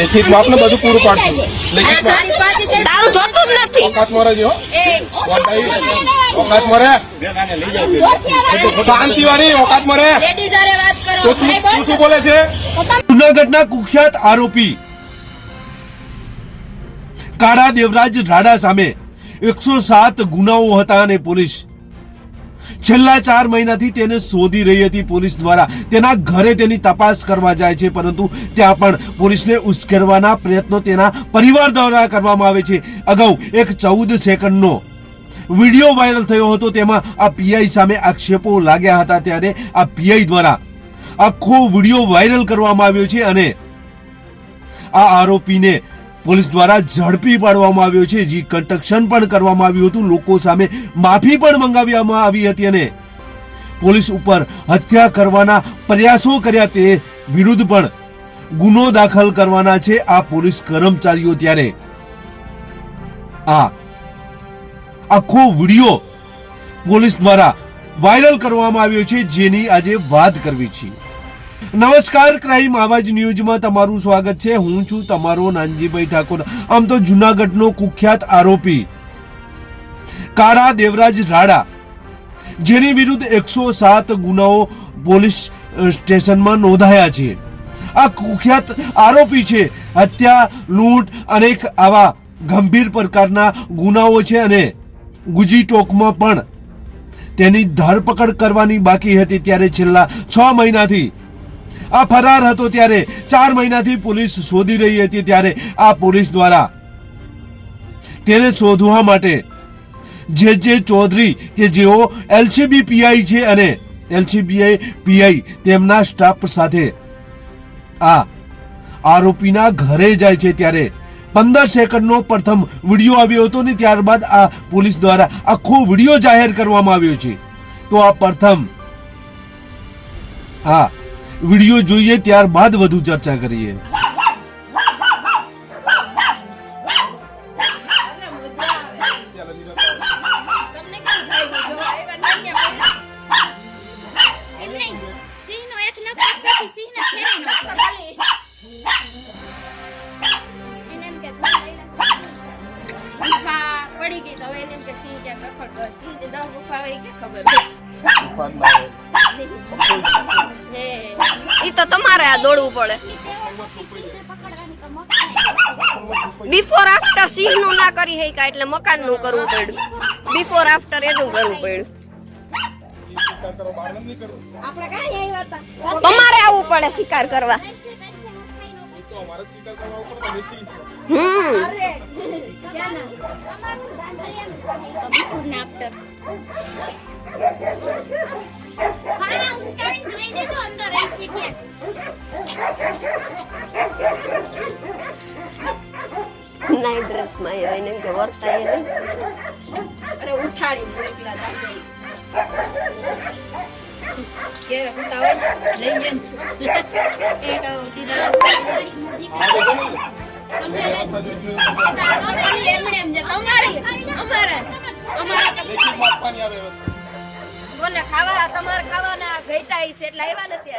લેખિતમાં આપને બધું પૂરું પાડશું. લેખિતમાં તારી જોતું જ નથી. રહેજો હો. એ, ઓકાતમાં શાંતિ વાળી ઓકાત તો તું તું શું બોલે છે? જુનાગઢના કુખ્યાત આરોપી કાળા દેવરાજ રાડા સામે એકસો સાત ગુનાઓ હતા અને પોલીસ છેલ્લા ચાર મહિનાથી તેને શોધી રહી હતી પોલીસ દ્વારા. તેના ઘરે તેની તપાસ કરવા જાય છે, પરંતુ ત્યાં પણ પોલીસને ઉશ્કેરવાના પ્રયત્નો તેના પરિવાર દ્વારા કરવામાં આવે છે. અગાઉ એક ચૌદ સેકન્ડનો વીડિયો વાયરલ થયો હતો, તેમાં આ પીઆઈ સામે આક્ષેપો લાગ્યા હતા, ત્યારે આ પીઆઈ દ્વારા આખો વીડિયો વાયરલ કરવામાં આવ્યો છે અને આ આરોપીને પોલીસ દ્વારા ઝડપી પાડવામાં આવ્યો છે. જી કન્સ્ટ્રક્શન પણ કરવામાં આવ્યું હતું. લોકો સામે માફી પણ મંગાવવામાં આવી હતી અને પોલીસ ઉપર હત્યા કરવાના પ્રયાસો કર્યા. તે વિરુદ્ધ પણ ગુનો દાખલ કરવાના છે આ પોલીસ કર્મચારીઓ ત્યારે. આ આખો વીડિયો પોલીસ દ્વારા વાયરલ કરવામાં આવ્યો છે. જેની આજે વાત કરવી છે. નમસ્કાર, ક્રાઇમ આવાજ ન્યૂઝમાં તમારું સ્વાગત છે. હું છું તમારો નાનજીભાઈ ઠાકોર. આમ તો જુનાગઢનો કુખ્યાત આરોપી કાળા દેવરાજ રાડા જેની વિરુદ્ધ એકસો સાત ગુનાઓ પોલીસ સ્ટેશનમાં નોંધાયા છે. આ કુખ્યાત આરોપી છે. હત્યા, લૂંટ અનેક આવા ગંભીર પ્રકારના ગુનાઓ છે અને ગુજી ટોકમાં પણ તેની ધરપકડ કરવાની બાકી હતી. ત્યારે છેલ્લા છ મહિનાથી આ ફરાર હતો ત્યારે. ચાર મહિનાથી પોલીસ શોધી રહી હતી ત્યારે આ પોલીસ દ્વારા તેને શોધવા માટે જે જે ચૌધરી કે જેઓ એલસીબી પીઆઈ છે અને એલસીબીઆઈ પીઆઈ તેમના સ્ટાફ સાથે આ આરોપીના ઘરે જાય છે ત્યારે પંદર સેકન્ડનો પ્રથમ વીડિયો આવ્યો હતો ને ત્યારબાદ આ પોલીસ દ્વારા આખો વીડિયો જાહેર કરવામાં આવ્યો છે. તો આ પ્રથમ હા વીડિયો જોઈએ ત્યારબાદ વધુ ચર્ચા કરીએ. આફ્ટર સિંહનું ના કરી શક્યા એટલે મકાનનું કરવું પડ્યું. બિફોર આફ્ટર એનું કરવું પડ્યું. તમારે આવવું પડે શિકાર કરવા. હમ. અંદર નાઈટ ડ્રેસમાં એ એને કે વર્તા એ નહીં. અરે ઉઠાડી મોકલા દાદા કેરે કુતા હોય લઈ સીધા ખાવા. તમારે ખાવાના ઘેટા છે એટલે આવ્યા નથી.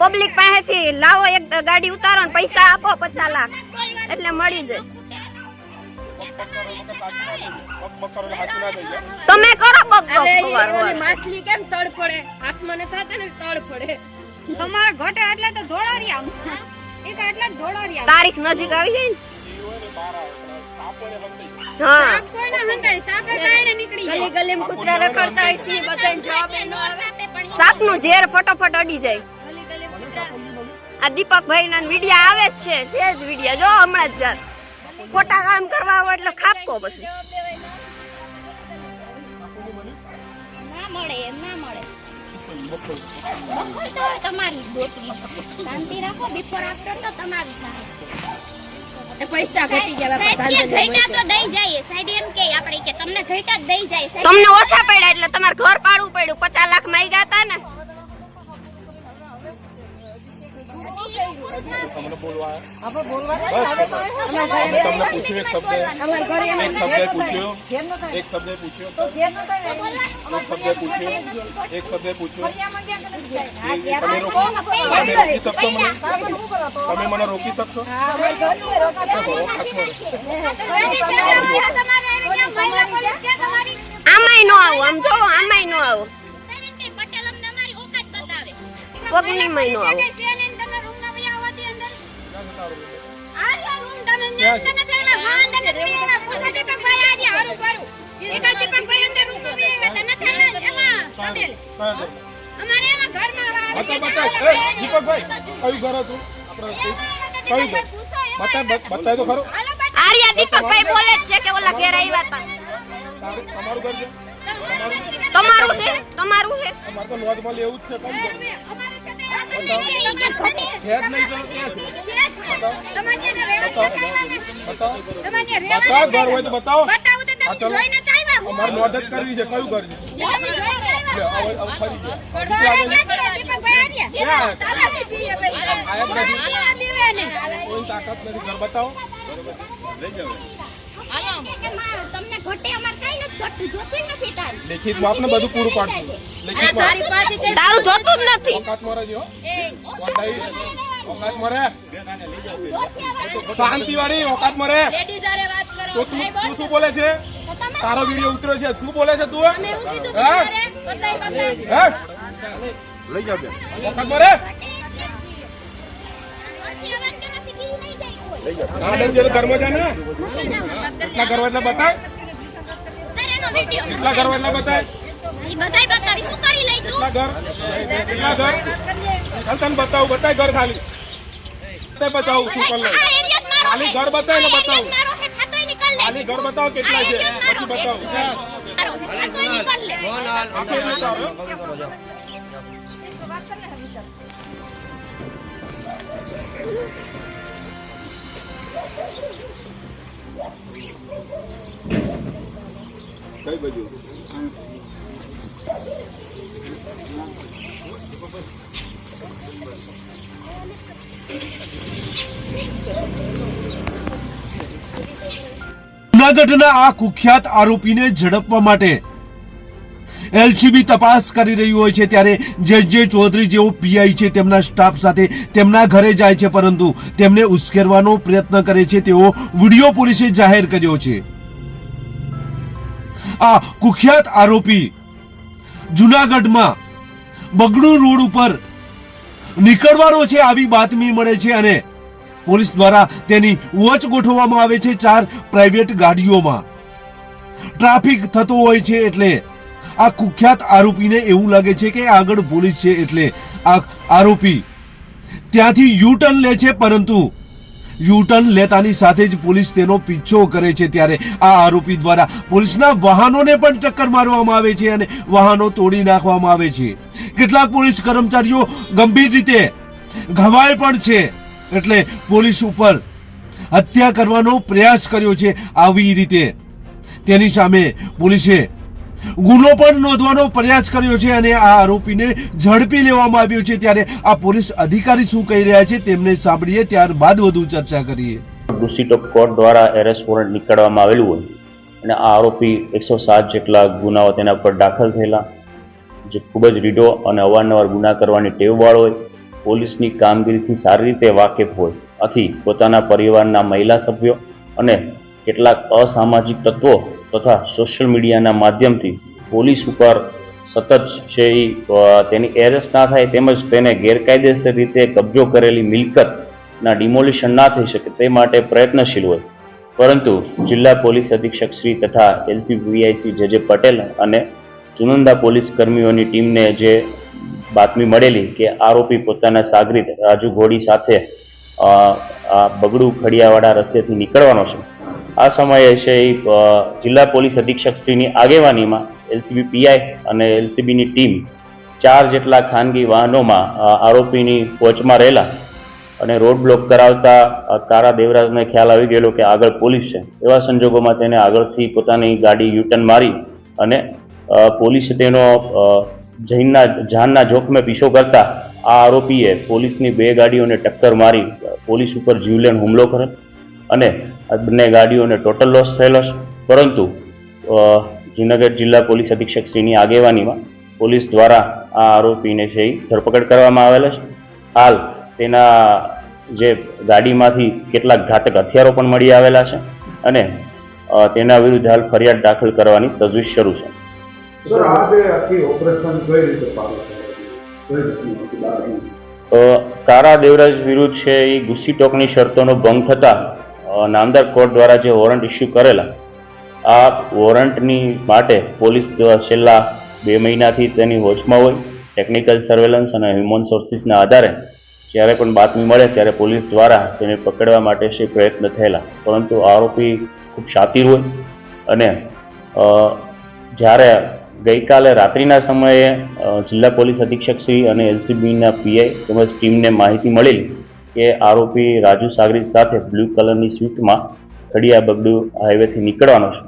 પબ્લિક પાસેથી લાવો એક ગાડી ઉતારો ને પૈસા આપો પચાસ લાખ. એટલે મળી જાય. તમે કરો માછલી કેમ તડ પડે? હાથમાં ને થતા ને તડ પડે. તમારે ઘટે એટલે તો ધોળારિયા. એક એટલે ધોળારિયા. તારીખ નજીક આવી ગઈ ને? સાપ કોઈને હંતાય સાપે કારણે નીકળી ગલી ગલીમ કૂતરા રખડતા હોય છે બધાને જવાબ ન આવે. સાપનું ઝેર ફટોફટ અડી જાય. આ દીપકભાઈ ના વિડિયા આવે જ છે છે જ વિડિયા. જો હમણાં જ જાત. ખોટા કામ કરવા હોય એટલે ખાપકો પછી. મળે એમ ના મળે. બખોલ તો તમારી દોતરી શાંતિ રાખો બિફોર આફ્ટર તો તમારું થાય પૈસા ઘટી તો દઈ જાય સાહેબ એમ કે આપણે કે તમને ઘઈટા જ દઈ જાય. તમને ઓછા પડ્યા એટલે તમારે ઘર પાડવું પડ્યું. પચાસ લાખમાં ગયા હતા ને. તમને બોલવા તમને પૂછ્યું એક શબ્દ એક શબ્દ પૂછ્યો એક શબ્દ પૂછ્યો એક શબ્દ પૂછ્યો એક શબ્દ પૂછ્યો તમે રોકી શકશો મને તમે મને રોકી શકશો આમાંય નો આવું. આમ જો આમાંય નો આવું. પટેલ અમને અમારી ઓકાત બતાવે. કોકની માં નો આવું. અમારે એમાં ઘરમાં છે કે ઓલા ઘેર તમારું છે? તમારું છે? તમારું તો નોંધમાં લેવું જ છે કયું બતાવો. અમારે નોંધ જ કરવી છે કયું ઘર છે તાકાત નથી તમને ઘટે અમાર કઈ નથી ઘટતું જોતું જ નથી તાર. લેખિતમાં આપને બધું પૂરું પાડશું. લેખિતમાં તારું જોતું જ નથી. ઓકાત મરે જો ઓકાત મરે. શાંતિ વાળી ઓકાત મરે. તો તું તું શું બોલે છે? તારો વીડિયો ઉતર્યો છે. શું બોલે છે તું હે? હે? લઈ જાવ ઓકાત મરે? ના બેન છે તો ઘરમાં જા ને કેટલા ઘર એટલે બતાય કેટલા ઘર એટલે બતાય બતાવી. કેટલા ઘર? કેટલા ઘર? ચાલ તને બતાવું બતાય ઘર ખાલી. તે બતાવું શું કર ખાલી ઘર બતાય ને બતાવું. છે. ખાલી ઘર બતાવો કેટલા છે. પછી મારો છે. બતાવું. છે, કઈ બાજુ? જૂનાગઢના આ કુખ્યાત આરોપીને ઝડપવા માટે એલસીબી તપાસ કરી રહ્યું હોય છે ત્યારે જે જે ચૌધરી જેવો પીઆઈ છે, તેમના સ્ટાફ સાથે તેમના ઘરે જાય છે, પરંતુ તેમને ઉશ્કેરવાનો પ્રયત્ન કરે છે. તેવો વીડિયો પોલીસે જાહેર કર્યો છે. આ કુખ્યાત આરોપી જુનાગઢમાં બગડુ રોડ ઉપર નીકળવાનો છે આવી બાતમી મળે છે અને પોલીસ દ્વારા તેની વોચ ગોઠવવામાં આવે છે ચાર પ્રાઇવેટ ગાડીઓમાં. ટ્રાફિક થતો હોય છે એટલે આ કુખ્યાત આરોપીને એવું લાગે છે કે આગળ પોલીસ છે એટલે આ આરોપી ત્યાંથી યુટર્ન લે છે, પરંતુ યુટર્ન લેતાની સાથે જ પોલીસ તેનો પીછો કરે છે ત્યારે આ આરોપી દ્વારા પોલીસના વાહનોને પણ ટક્કર મારવામાં આવે છે અને વાહનો તોડી નાખવામાં આવે છે. કેટલાક પોલીસ કર્મચારીઓ ગંભીર રીતે ઘવાય પણ છે એટલે પોલીસ ઉપર હત્યા કરવાનો પ્રયાસ કર્યો છે. આવી રીતે તેની સામે પોલીસે ગુનો પણ નોંધવાનો પ્રયાસ કર્યો છે અને આ આરોપીને ઝડપી લેવામાં આવ્યો છે. ત્યારે આ પોલીસ અધિકારી શું કહી રહ્યા છે તેમને સાંભળીએ, ત્યારબાદ વધુ ચર્ચા કરીએ. ડુસીટો કોર્ટ દ્વારા એરેસ્ટ વોરંટ નીકળવામાં આવેલું હોય અને આ આરોપી એકસો સાત જેટલા ગુનાઓ તેના પર દાખલ થયેલા. જે ખૂબ જ રીઢો અને અવારનવાર ગુના કરવાની ટેવવાળો હોય, પોલીસની કામગીરીથી સારી રીતે વાકેફ હોય, આથી પોતાના પરિવારના મહિલા સભ્યો અને કેટલાક અસામાજિક તત્વો તથા સોશિયલ મીડિયાના માધ્યમથી પોલીસ ઉપર સતત છે એ તેની એરેસ્ટ ના થાય તેમજ તેને ગેરકાયદેસર રીતે કબજો કરેલી મિલકતના ડિમોલિશન ના થઈ શકે તે માટે પ્રયત્નશીલ હોય. પરંતુ જિલ્લા પોલીસ અધિક્ષક શ્રી તથા એલસીવીઆઈસી જે જે પટેલ અને ચુનંદા પોલીસ કર્મીઓની ટીમને જે બાતમી મળેલી કે આરોપી પોતાના સાગરીત રાજુ ઘોડી સાથે બગડું ખડિયાવાડા રસ્તેથી નીકળવાનો છે. આ સમયે છે એ જિલ્લા પોલીસ અધિક્ષક શ્રીની આગેવાનીમાં એલસીબી પીઆઈ અને એલસીબીની ટીમ ચાર જેટલા ખાનગી વાહનોમાં આરોપીની કોચમાં રહેલા અને રોડ બ્લોક કરાવતા કારા દેવરાજને ખ્યાલ આવી ગયેલો કે આગળ પોલીસ છે. એવા સંજોગોમાં તેને આગળથી પોતાની ગાડી યુટર્ન મારી અને પોલીસે તેનો જૈનના, જાનના જોખમે પીછો કરતા આ આરોપીએ પોલીસની બે ગાડીઓને ટક્કર મારી પોલીસ ઉપર જીવલેણ હુમલો કર્યો અને આ બંને ગાડીઓને ટોટલ લોસ થયેલો છે. પરંતુ જૂનાગઢ જિલ્લા પોલીસ અધિક્ષક શ્રીની આગેવાનીમાં પોલીસ દ્વારા આ આરોપીને છે એ ધરપકડ કરવામાં આવેલા છે. હાલ તેના જે ગાડીમાંથી કેટલાક ઘાતક હથિયારો પણ મળી આવેલા છે અને તેના વિરુદ્ધ હાલ ફરિયાદ દાખલ કરવાની તજવીજ શરૂ છે. કારા દેવરાજ વિરુદ્ધ છે એ ગુસ્સી ટોકની શરતોનો ભંગ થતા નામદાર કોર્ટ દ્વારા જે વોરંટ ઇસ્યુ કરેલા, આ વોરંટની માટે પોલીસ છેલ્લા બે મહિનાથી તેની વોચમાં હોય, ટેકનિકલ સર્વેલન્સ અને હ્યુમન સોર્સિસના આધારે જ્યારે પણ બાતમી મળે ત્યારે પોલીસ દ્વારા તેને પકડવા માટે શ્રી પ્રયત્ન થયેલા. પરંતુ આરોપી ખૂબ શાતિર હોય અને જ્યારે ગઈકાલે રાત્રિના સમયે જિલ્લા પોલીસ અધિક્ષક શ્રી અને એલસીબીના પીઆઈ તેમજ ટીમને માહિતી મળેલી કે આરોપી રાજુ સાગરી સાથે બ્લુ કલરની સ્વિફ્ટમાં ખડિયા બગડુ હાઈવેથી નીકળવાનો છે.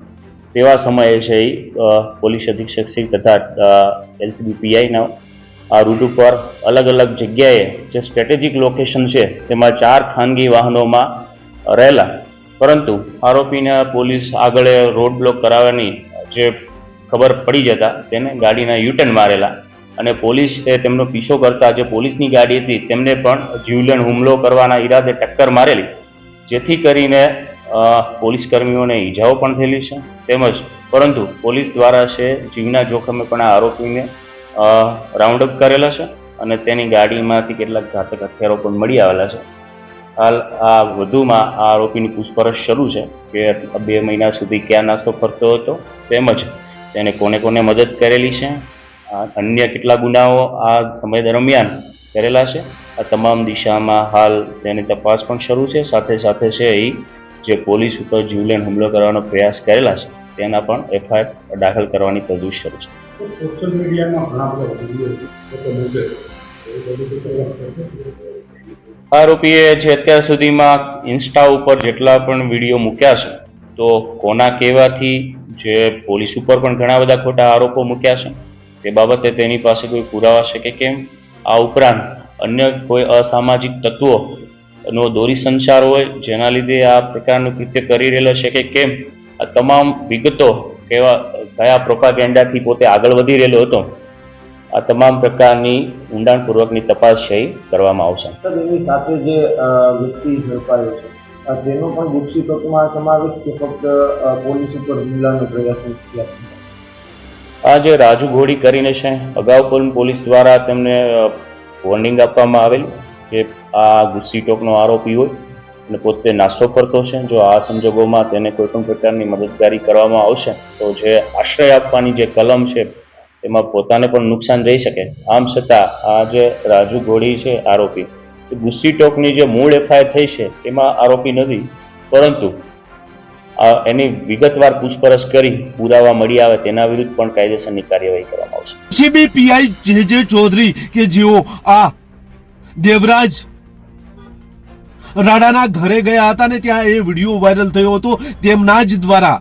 તેવા સમયે છે એ પોલીસ અધિક્ષક શ્રી તથા એલસીબી પીઆઈના આ રૂટ ઉપર અલગ અલગ જગ્યાએ જે સ્ટ્રેટેજિક લોકેશન છે તેમાં ચાર ખાનગી વાહનોમાં રહેલા. પરંતુ આરોપીને પોલીસ આગળ રોડ બ્લોક કરાવવાની જે ખબર પડી જતા તેને ગાડીના યુટર્ન મારેલા અને પોલીસ તેમનો પીછો કરતા જે પોલીસની ગાડી હતી તેમને પણ જીવલેણ હુમલો કરવાના ઈરાદે ટક્કર મારેલી. જેથી કરીને પોલીસ કર્મીઓને ઈજાઓ પણ થયેલી છે. તેમજ પરંતુ પોલીસ દ્વારા છે જીવના જોખમે પણ આ આરોપીને રાઉન્ડ અપ કરેલા છે અને તેની ગાડીમાંથી કેટલાક ઘાતક હથિયારો પણ મળી આવેલા છે. હાલ આ વધુમાં આ આરોપીની પૂછપરછ શરૂ છે કે બે મહિના સુધી ક્યાં નાસ્તો કરતો હતો તેમજ તેને કોને કોને મદદ કરેલી છે. અન્ય કેટલા ગુનાઓ આ સમય દરમિયાન કરેલા છે? આ તમામ દિશામાં હાલ તેની તપાસ પણ શરૂ છે. સાથે સાથે છે એ જે પોલીસ ઉપર જીવલેણ હુમલો કરવાનો પ્રયાસ કરેલા છે તેના પણ એફઆઈઆર દાખલ કરવાની તજવીજ શરૂ છે. સોશિયલ મીડિયામાં આરોપીએ જે અત્યાર સુધીમાં ઇન્સ્ટા ઉપર જેટલા પણ વીડિયો મૂક્યા છે તો કોના કહેવાથી જે પોલીસ ઉપર પણ ઘણા બધા ખોટા આરોપો મૂક્યા છે? તે બાબતે તેની પાસે કોઈ પુરાવા છે કે કેમ? આ ઉપરાંત અન્ય કોઈ અસામાજિક તત્વો નો દોરી સંચાર હોય, જેના લીધે આ પ્રકારનું કૃત્ય કરી રહેલો છે કે કેમ? આ તમામ વિગતો કેવા કયા પ્રોપાગેન્ડાથી પોતે આગળ વધી રહેલો હતો, આ તમામ પ્રકારની ઊંડાણપૂર્વકની તપાસ છે કરવામાં આવશે. એની સાથે જે વ્યક્તિ ઝડપાયો છે તેનો પણ ગુપ્સી સમાવેશ કે ફક્ત પોલીસ ઉપર હુમલાનો પ્રયાસ? આ જે રાજુ ઘોડી કરીને છે, અગાઉ પણ પોલીસ દ્વારા તેમને વોર્નિંગ આપવામાં આવેલ કે આ ગુસ્સી ટોકનો આરોપી હોય અને પોતે નાસ્તો કરતો છે. જો આ સંજોગોમાં તેને કોઈ પણ પ્રકારની મદદગારી કરવામાં આવશે, તો જે આશ્રય આપવાની જે કલમ છે, તેમાં પોતાને પણ નુકસાન રહી શકે. આમ છતાં, આ જે રાજુ ઘોડી છે, આરોપી ગુસ્સી ટોકની જે મૂળ એફઆઈઆર થઈ છે એમાં આરોપી નથી. પરંતુ એની વિગતવાર પૂછપરછ કરી પુરાવા મળી આવે તેના વિરુદ્ધ પણ કાયદેસરની કાર્યવાહી કરવામાં આવશે. જીબી પીઆઈ જે ચૌધરી કે જેઓ આ દેવરાજ રાડાના ઘરે ગયા હતા ને ત્યાં એ વીડિયો વાયરલ થયો હતો, તેમના જ દ્વારા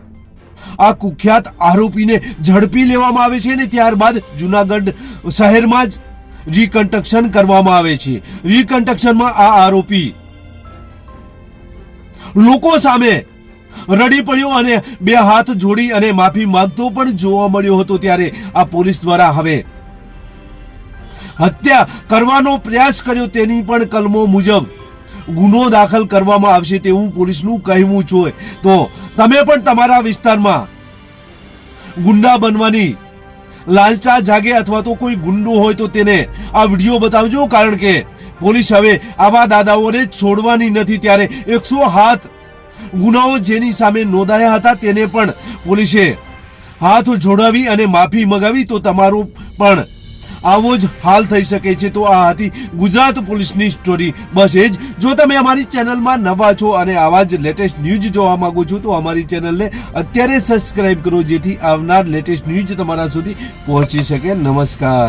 આ કુખ્યાત આરોપીને ઝડપી લેવામાં આવે છે અને ત્યારબાદ જુનાગઢ શહેરમાં જ રિકન્સ્ટ્રક્શન કરવામાં આવે છે. રિકન્સ્ટ્રક્શનમાં આ આરોપી લોકો સામે રડી પડ્યો અને બે હાથ જોડી અને માફી માંગતો પણ જોવા મળ્યો હતો ત્યારે આ પોલીસ દ્વારા હવે હત્યા કરવાનો પ્રયાસ કર્યો તેની પણ કલમો મુજબ ગુનો દાખલ કરવામાં આવશે તેવું પોલીસનું કહેવું છે. તો તમે પણ તમારા વિસ્તારમાં ગુંડા બનવાની લાલચા જાગે અથવા તો કોઈ ગુંડો હોય તો તેને આ વીડિયો બતાવજો, કારણ કે પોલીસ હવે આવા દાદાઓને છોડવાની નથી. ત્યારે એકસો હાથ ગુનાઓ જેની સામે નોંધાયા હતા તેને પણ પોલીસે હાથ જોડાવી અને માફી મગાવી તો તમારું પણ આવો જ હાલ થઈ શકે છે. તો આ હતી ગુજરાત પોલીસની સ્ટોરી. બસ એ જ. જો તમે અમારી ચેનલમાં નવા છો અને આવા જ લેટેસ્ટ ન્યૂઝ જોવા માંગો છો, તો અમારી ચેનલને અત્યારે સબસ્ક્રાઇબ કરો, જેથી આવનાર લેટેસ્ટ ન્યૂઝ તમારા સુધી પહોંચી શકે. નમસ્કાર.